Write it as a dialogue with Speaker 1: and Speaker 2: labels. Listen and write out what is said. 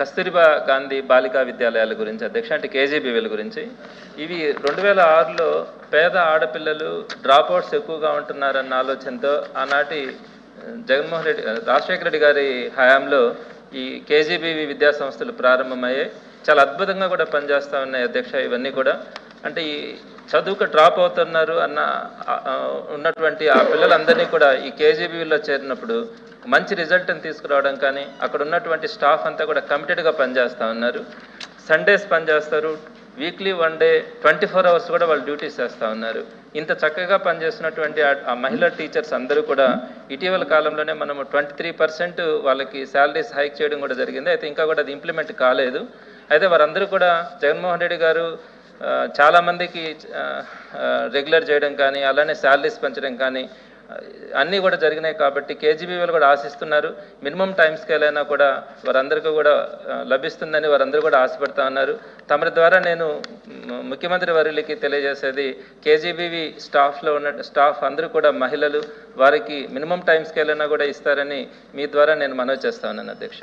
Speaker 1: కస్తూరిబా గాంధీ బాలికా విద్యాలయాల గురించి అధ్యక్ష అంటే కేజీబీవీల గురించి ఇవి రెండు వేల ఆరులో పేద ఆడపిల్లలు డ్రాప్అవుట్స్ ఎక్కువగా ఉంటున్నారన్న ఆలోచనతో ఆనాటి జగన్మోహన్ రెడ్డి రాజశేఖర రెడ్డి గారి హయాంలో ఈ కేజీబీవీ విద్యా సంస్థలు ప్రారంభమయ్యాయి. చాలా అద్భుతంగా కూడా పనిచేస్తూ ఉన్నాయి అధ్యక్ష ఇవన్నీ కూడా. అంటే ఈ చదువుకు డ్రాప్ అవుతున్నారు అన్న ఉన్నటువంటి ఆ పిల్లలందరినీ కూడా ఈ కేజీబీలో చేరినప్పుడు మంచి రిజల్ట్ని తీసుకురావడం కానీ అక్కడ ఉన్నటువంటి స్టాఫ్ అంతా కూడా కమిటెడ్గా పనిచేస్తూ ఉన్నారు. సండేస్ పనిచేస్తారు. Weekly one day twenty four hours కూడా వాళ్ళు డ్యూటీస్ చేస్తూ ఉన్నారు. ఇంత చక్కగా పనిచేస్తున్నటువంటి ఆ- మహిళా టీచర్స్ అందరూ కూడా ఇటీవల కాలంలోనే మనము ట్వంటీ త్రీ పర్సెంట్ వాళ్ళకి శాలరీస్ హైక్ చేయడం కూడా జరిగింది. అయితే ఇంకా కూడా అది ఇంప్లిమెంట్ కాలేదు. అయితే వారందరూ కూడా జగన్మోహన్ రెడ్డి గారు చాలామందికి రెగ్యులర్ చేయడం కానీ అలానే శాలరీస్ పెంచడం కానీ అన్నీ కూడా జరిగినాయి కాబట్టి కేజీబీవీలు కూడా ఆశిస్తున్నారు. మినిమం టైం స్కేల్ అయినా కూడా వారందరికీ కూడా లభిస్తుందని వారందరూ కూడా ఆశపడతా ఉన్నారు. తమరి ద్వారా నేను ముఖ్యమంత్రి వర్యులకి తెలియజేసేది కేజీబీవి స్టాఫ్లో ఉన్న స్టాఫ్ అందరూ కూడా మహిళలు వారికి మినిమం టైం స్కేల్ అయినా కూడా ఇస్తారని మీ ద్వారా నేను మనవి చేస్తా ఉన్నాను అధ్యక్ష.